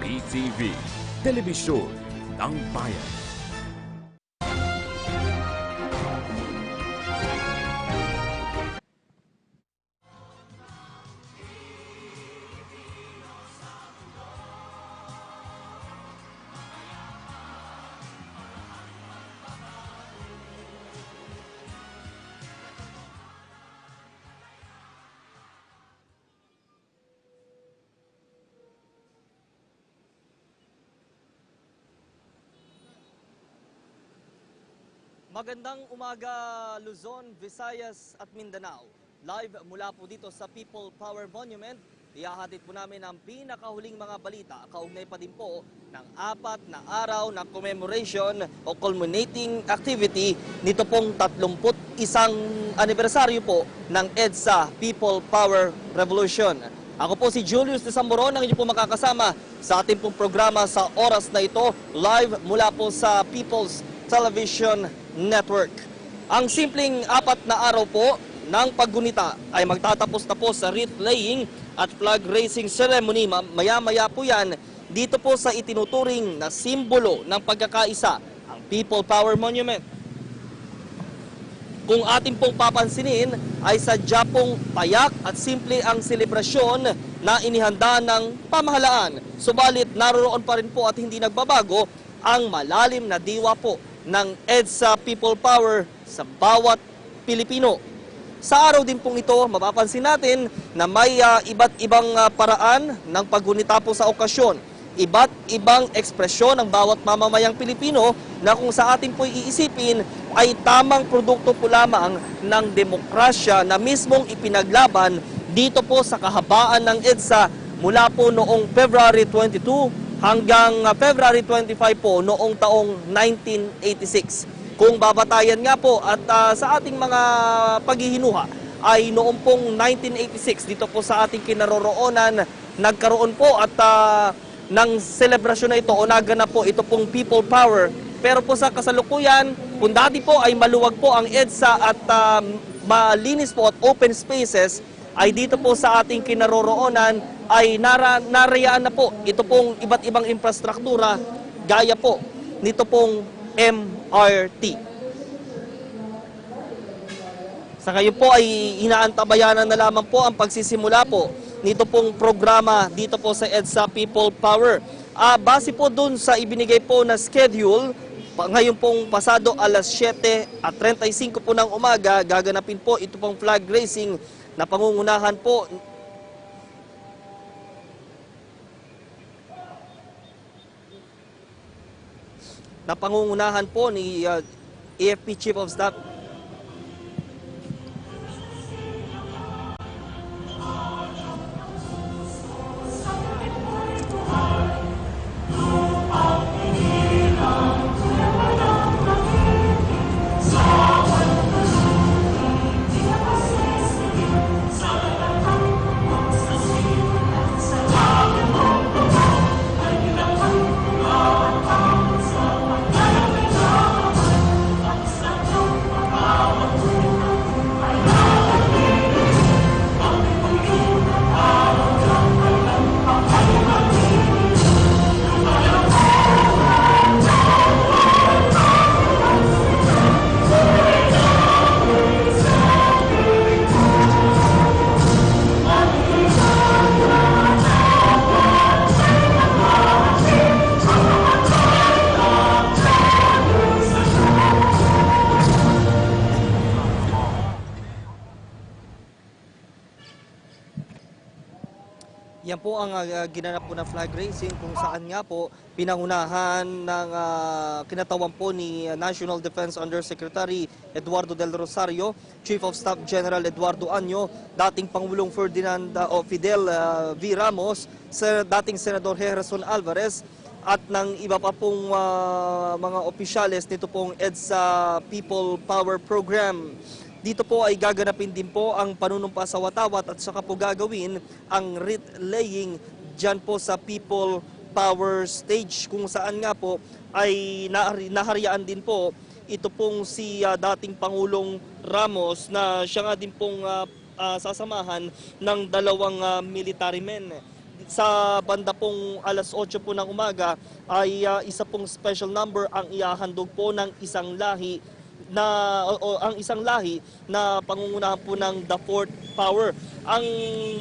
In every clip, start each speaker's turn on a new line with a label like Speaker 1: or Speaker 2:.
Speaker 1: PTV, Telebisyon ng Bayan.
Speaker 2: Magandang umaga Luzon, Visayas at Mindanao. Live mula po dito sa People Power Monument, ihahatid po namin ang pinakahuling mga balita kaugnay pa din po ng apat na araw na commemoration o culminating activity nito pong 31 anibersaryo po ng EDSA People Power Revolution. Ako po si Julius de Samboron, ang inyo po makakasama sa ating pong programa sa oras na ito, live mula po sa People's Television Network. Ang simpleng apat na araw po ng paggunita ay magtatapos na po sa wreath laying at flag raising ceremony. Ma- Maya-maya po yan dito po sa itinuturing na simbolo ng pagkakaisa, ang People Power Monument kung ating pong papansinin ay sadya pong payak at simple ang selebrasyon na inihanda ng pamahalaan. Subalit naroon pa rin po at hindi nagbabago ang malalim na diwa po ng EDSA People Power sa bawat Pilipino. Sa araw din pong ito, mapapansin natin na may ah, iba't ibang ah, paraan ng paggunita po sa okasyon. Iba't ibang ekspresyon ng bawat mamamayang Pilipino na kung sa atin po iisipin ay tamang produkto po lamang ng demokrasya na mismong ipinaglaban dito po sa kahabaan ng EDSA mula po noong February 22 hanggang ah, February 25 po noong taong 1986. Kung babatayan nga po at ah, sa ating mga paghihinuha ay noong pong 1986 dito po sa ating kinaroroonan nagkaroon po at ah, ng selebrasyon na ito o naganap po ito pong people power. Pero po sa kasalukuyan, kung dati po ay maluwag po ang EDSA at ah, malinis po at open spaces, ay dito po sa ating kinaroroonan ay nara, narayaan na po ito pong iba't ibang infrastruktura gaya po nito pong MRT. Sa ngayon po ay inaantabayanan na lamang po ang pagsisimula po nito pong programa dito po sa EDSA People Power. Ah, base po dun sa ibinigay po na schedule, ngayon pong pasado alas 7 at 35 po ng umaga, gaganapin po ito pong flag raising na pangungunahan po na pangungunahan po ni ah, AFP Chief of Staff na flag raising kung saan nga po pinangunahan ng ah, kinatawan po ni National Defense Undersecretary Eduardo Del Rosario, Chief of Staff General Eduardo Anyo, dating Pangulong Ferdinand ah, o Fidel ah, V. Ramos, sa dating Senador Harrison Alvarez, at ng iba pa pong ah, mga opisyales nito pong EDSA People Power Program. Dito po ay gaganapin din po ang panunumpa sa watawat at saka po gagawin ang wreath laying dyan po sa People Power Stage kung saan nga po ay nahari- naharian din po ito pong si ah, dating Pangulong Ramos na siya nga din pong ah, ah, sasamahan ng dalawang ah, military men. sa banda pong alas 8 po ng umaga ay ah, isa pong special number ang iahandog po ng isang lahi na o, o, ang isang lahi na pangungunahan po ng The Fourth Power. Ang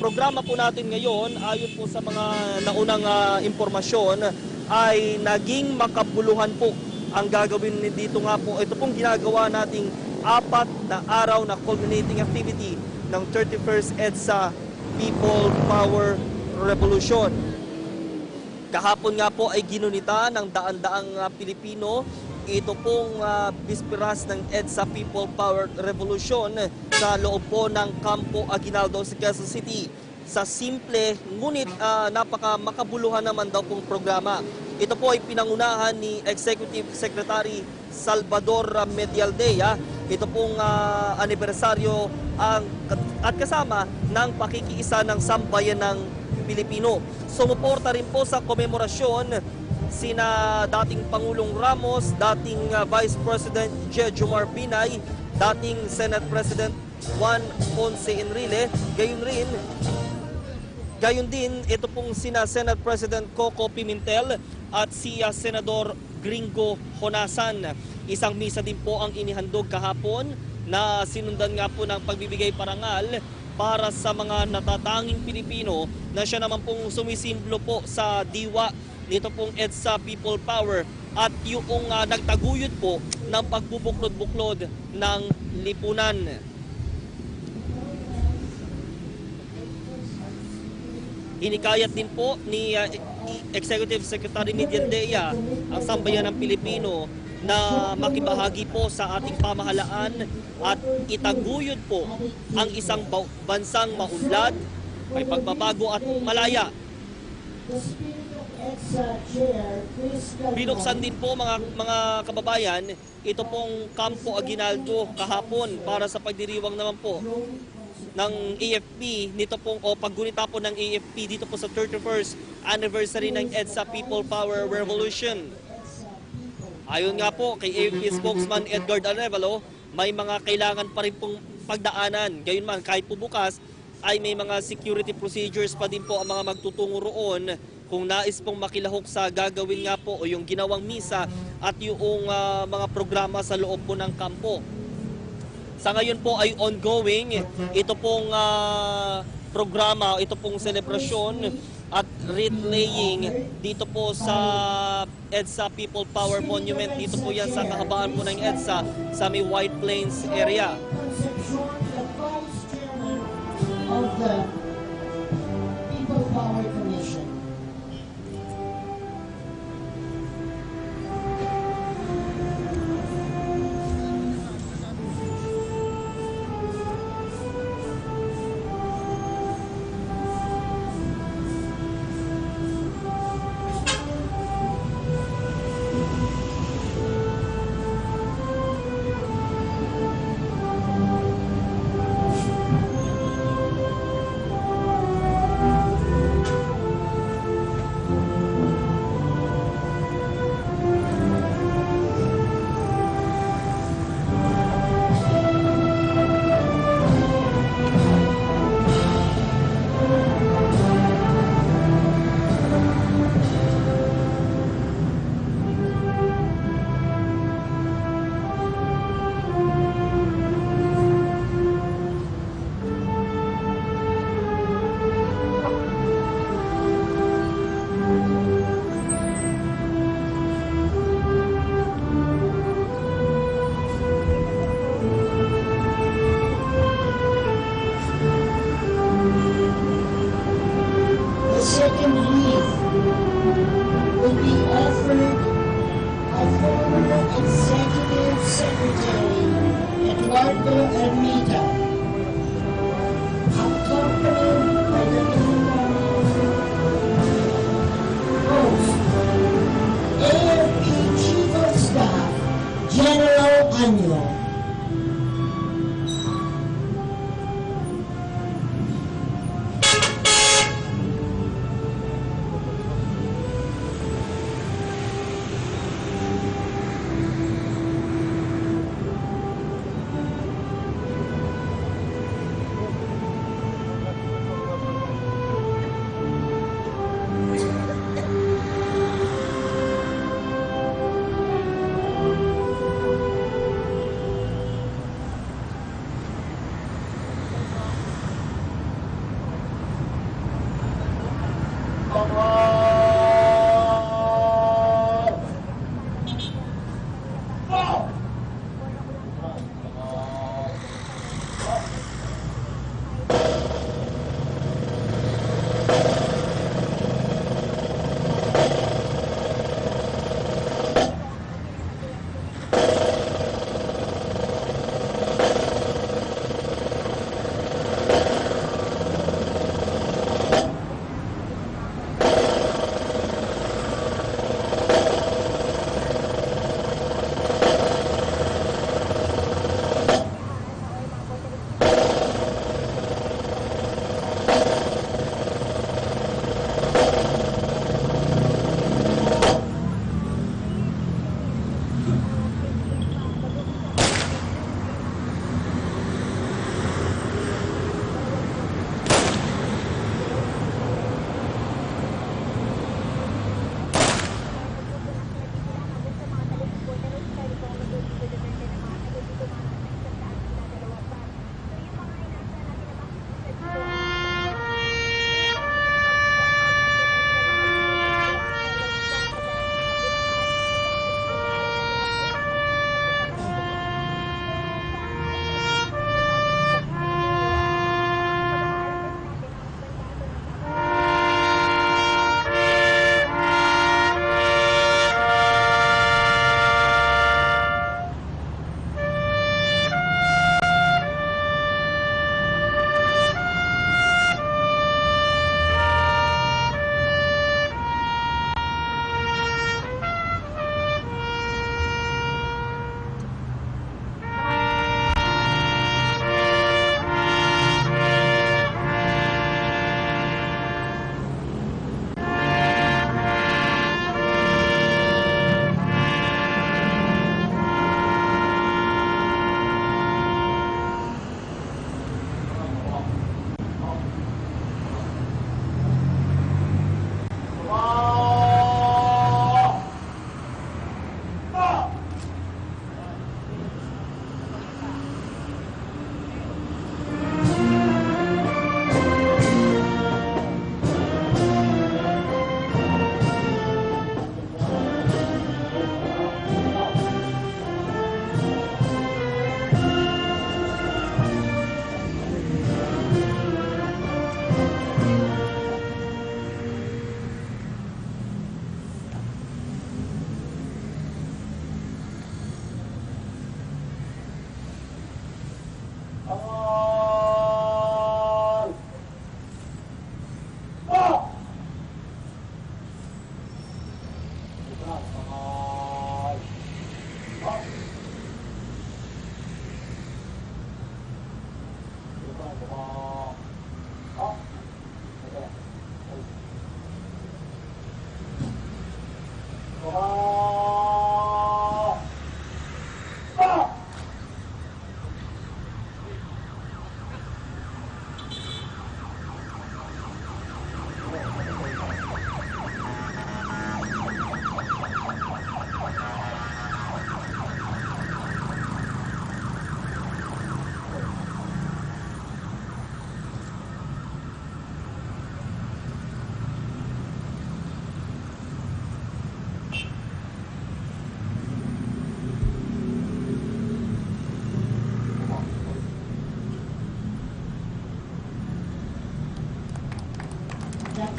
Speaker 2: programa po natin ngayon ayon po sa mga naunang ah, impormasyon ay naging makabuluhan po ang gagawin dito nga po. Ito pong ginagawa nating apat na araw na culminating activity ng 31st EDSA People Power Revolution. Kahapon nga po ay ginunita ng daan-daang ah, Pilipino ito pong uh, bisperas ng EDSA People Power Revolution sa loob po ng Campo Aguinaldo sa Quezon City sa simple ngunit ah, napaka makabuluhan naman daw pong programa. Ito po ay pinangunahan ni Executive Secretary Salvador Medialdea. Ito pong ah, anibersaryo ang, at kasama ng pakikiisa ng sambayan ng Pilipino. Sumuporta rin po sa komemorasyon sina dating Pangulong Ramos, dating uh, Vice President Jejomar Binay, dating Senate President Juan Ponce Enrile, gayon rin Gayon din, ito pong sina Senate President Coco Pimentel at si uh, Senador Gringo Honasan. Isang misa din po ang inihandog kahapon na sinundan nga po ng pagbibigay parangal para sa mga natatanging Pilipino na siya naman pong sumisimbolo po sa diwa nito pong EDSA People Power at yung uh, nagtaguyod po ng pagbubuklod-buklod ng lipunan. Hinikayat din po ni uh, Executive Secretary Mediandea ang sambayan ng Pilipino na makibahagi po sa ating pamahalaan at itaguyod po ang isang ba- bansang maunlad, may pagbabago at malaya. Binuksan din po mga mga kababayan ito pong Campo Aguinaldo kahapon para sa pagdiriwang naman po ng AFP nito pong o paggunita po ng AFP dito po sa 31st anniversary ng EDSA People Power Revolution. Ayon nga po kay AFP spokesman Edgar Arevalo, may mga kailangan pa rin pong pagdaanan. Gayun man, kahit po bukas, ay may mga security procedures pa din po ang mga magtutungo roon kung nais pong makilahok sa gagawin nga po o yung ginawang misa at yung ah, mga programa sa loob po ng kampo. Sa ngayon po ay ongoing ito pong ah, programa, ito pong selebrasyon at wreath laying dito po sa EDSA People Power Monument. Dito po yan sa kahabaan po ng EDSA sa may White Plains area.
Speaker 3: Of former Executive Secretary Eduardo Ermita,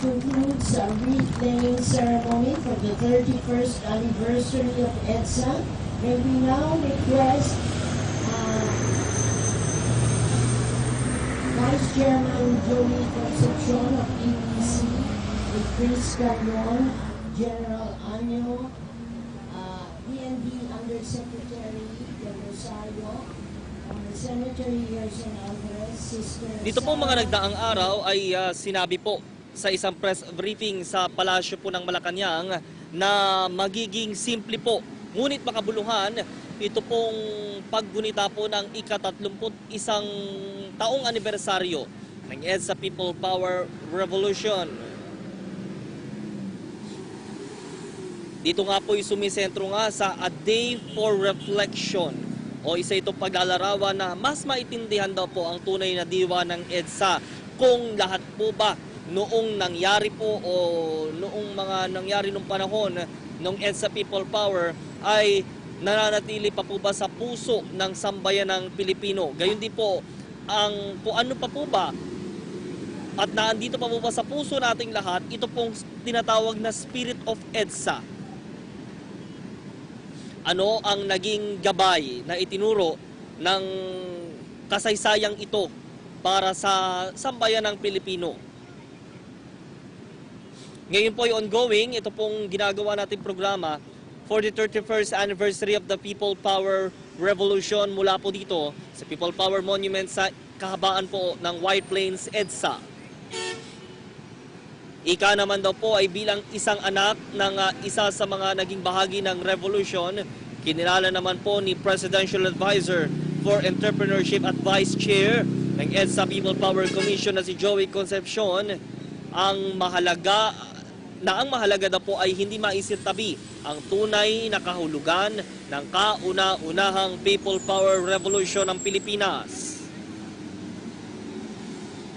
Speaker 3: concludes a wreath-laying ceremony for the 31st anniversary of EDSA. May we now request uh, Vice Chairman Joey Concepcion of with Chris Carrion, General Anyo, uh, DND Undersecretary Del Rosario, uh, Senator Yerson Alvarez, Sister
Speaker 2: Dito po mga nagdaang araw ay ah, sinabi po sa isang press briefing sa palasyo po ng Malacanang na magiging simple po ngunit makabuluhan ito pong paggunita po ng ika-31 isang taong anibersaryo ng EDSA People Power Revolution. Dito nga po sumisentro nga sa A Day for Reflection o isa itong paglalarawan na mas maintindihan daw po ang tunay na diwa ng EDSA kung lahat po ba noong nangyari po o noong mga nangyari nung panahon ng EDSA People Power ay nananatili pa po ba sa puso ng sambayan ng Pilipino. Gayon din po ang kung ano pa po ba at naandito pa po ba sa puso nating lahat ito pong tinatawag na Spirit of EDSA ano ang naging gabay na itinuro ng kasaysayang ito para sa sambayan ng Pilipino. Ngayon po ay ongoing, ito pong ginagawa nating programa for the 31st anniversary of the People Power Revolution mula po dito sa People Power Monument sa kahabaan po ng White Plains, EDSA. Ika naman daw po ay bilang isang anak ng ah, isa sa mga naging bahagi ng revolution, kinilala naman po ni Presidential Advisor for Entrepreneurship at Vice Chair ng EDSA People Power Commission na si Joey Concepcion ang mahalaga na ang mahalaga daw po ay hindi maisip tabi ang tunay na kahulugan ng kauna-unahang People Power Revolution ng Pilipinas.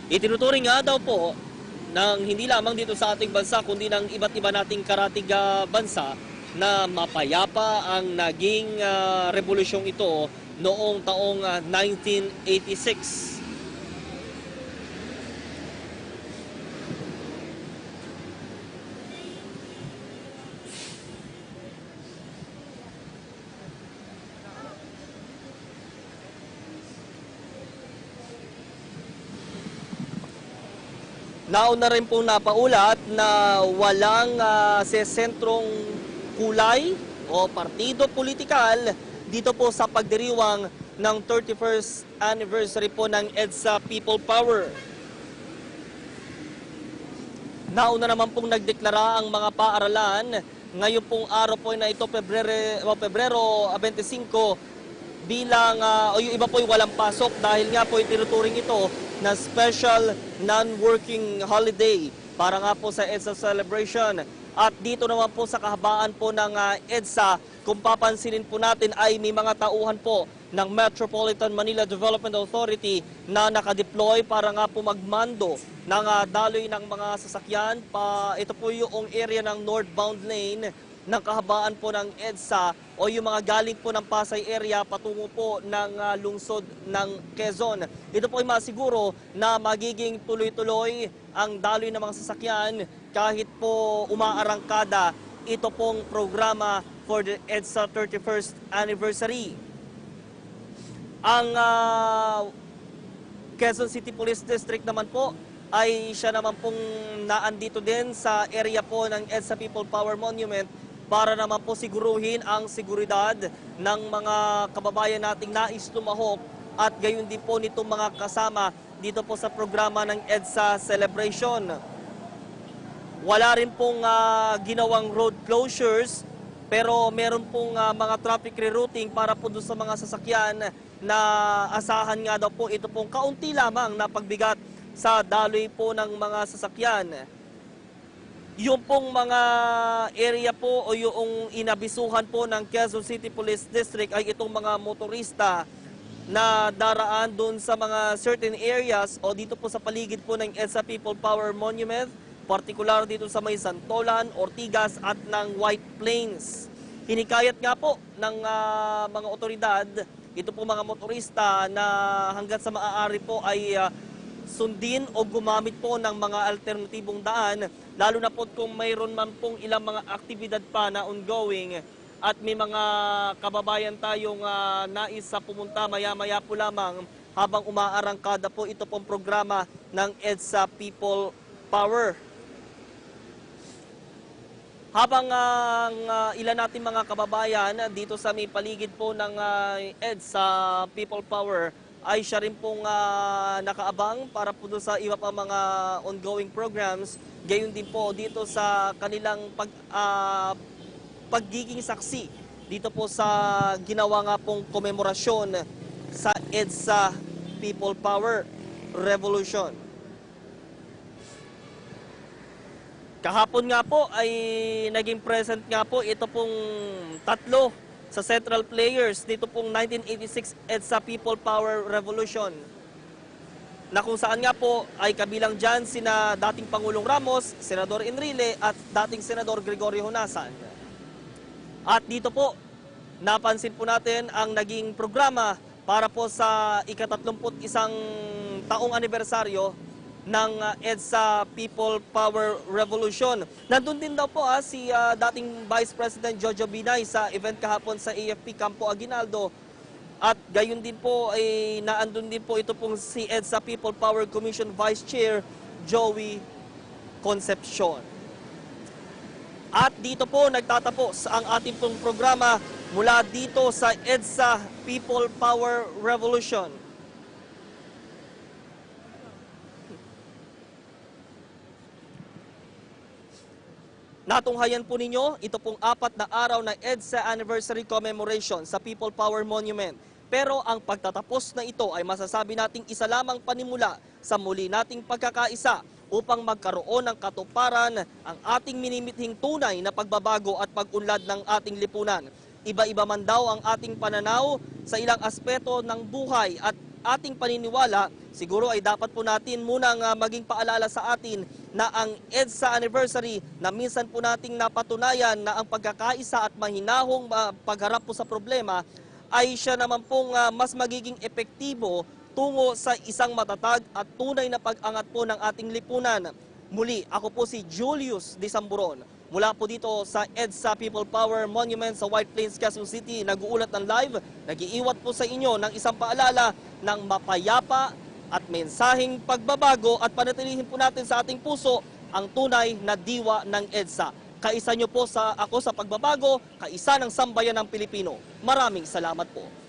Speaker 2: Itinuturing nga daw po ng hindi lamang dito sa ating bansa kundi ng iba't iba nating karatig ah, bansa na mapayapa ang naging ah, revolusyong ito noong taong ah, 1986. Nauna rin pong napaulat na walang uh, sentrong kulay o partido politikal dito po sa pagdiriwang ng 31st anniversary po ng EDSA People Power. Nauna naman pong nagdeklara ang mga paaralan ngayon pong araw po na ito, Pebrero, Pebrero 25, bilang, ah, o yung iba po yung walang pasok dahil nga po itinuturing ito na special non-working holiday para nga po sa EDSA celebration. At dito naman po sa kahabaan po ng ah, EDSA, kung papansinin po natin ay may mga tauhan po ng Metropolitan Manila Development Authority na nakadeploy para nga po magmando ng ah, daloy ng mga sasakyan. Pa, ito po yung area ng northbound lane ng kahabaan po ng EDSA o yung mga galing po ng Pasay area patungo po ng ah, lungsod ng Quezon. Ito po ay masiguro na magiging tuloy-tuloy ang daloy ng mga sasakyan kahit po umaarangkada ito pong programa for the EDSA 31st anniversary. Ang ah, Quezon City Police District naman po ay siya naman pong naandito din sa area po ng EDSA People Power Monument para naman po siguruhin ang seguridad ng mga kababayan nating nais lumahok at gayon din po nitong mga kasama dito po sa programa ng EDSA Celebration. Wala rin pong ah, ginawang road closures pero meron pong ah, mga traffic rerouting para po doon sa mga sasakyan na asahan nga daw po ito pong kaunti lamang na pagbigat sa daloy po ng mga sasakyan. Yung pong mga area po o yung inabisuhan po ng Quezon City Police District ay itong mga motorista na daraan doon sa mga certain areas o dito po sa paligid po ng EDSA People Power Monument, partikular dito sa may Santolan, Ortigas at ng White Plains. Hinikayat nga po ng ah, mga otoridad, ito po mga motorista na hanggat sa maaari po ay ah, sundin o gumamit po ng mga alternatibong daan, lalo na po kung mayroon man pong ilang mga aktibidad pa na ongoing at may mga kababayan tayong ah, nais sa pumunta maya-maya po lamang habang umaarangkada po ito pong programa ng EDSA People Power. Habang ang ah, ilan natin mga kababayan dito sa may paligid po ng uh, EDSA People Power ay siya rin pong ah, nakaabang para po sa iba pa mga ongoing programs. Gayon din po dito sa kanilang pag, ah, pagiging saksi dito po sa ginawa nga pong komemorasyon sa EDSA People Power Revolution. Kahapon nga po ay naging present nga po ito pong tatlo sa central players dito pong 1986 EDSA People Power Revolution na kung saan nga po ay kabilang dyan sina dating Pangulong Ramos, Senador Enrile at dating Senador Gregorio Honasan. At dito po, napansin po natin ang naging programa para po sa ikatatlumput isang taong anibersaryo ng uh, EDSA People Power Revolution. Nandun din daw po ah, si ah, dating Vice President Jojo Binay sa event kahapon sa AFP Campo Aguinaldo. At gayon din po ay naandun din po ito pong si EDSA People Power Commission Vice Chair Joey Concepcion. At dito po nagtatapos ang ating pong programa mula dito sa EDSA People Power Revolution. Natunghayan po ninyo, ito pong apat na araw ng EDSA Anniversary Commemoration sa People Power Monument. Pero ang pagtatapos na ito ay masasabi nating isa lamang panimula sa muli nating pagkakaisa upang magkaroon ng katuparan ang ating minimithing tunay na pagbabago at pag-unlad ng ating lipunan. Iba-iba man daw ang ating pananaw sa ilang aspeto ng buhay at ating paniniwala, siguro ay dapat po natin munang ah, maging paalala sa atin na ang EDSA anniversary na minsan po nating napatunayan na ang pagkakaisa at mahinahong ah, pagharap po sa problema ay siya naman pong ah, mas magiging epektibo tungo sa isang matatag at tunay na pag-angat po ng ating lipunan. Muli, ako po si Julius Disamburon. Mula po dito sa EDSA People Power Monument sa White Plains, Quezon City, nag-uulat ng live, nag-iiwat po sa inyo ng isang paalala ng mapayapa at mensaheng pagbabago at panatilihin po natin sa ating puso ang tunay na diwa ng EDSA. Kaisa nyo po sa ako sa pagbabago, kaisa ng sambayan ng Pilipino. Maraming salamat po.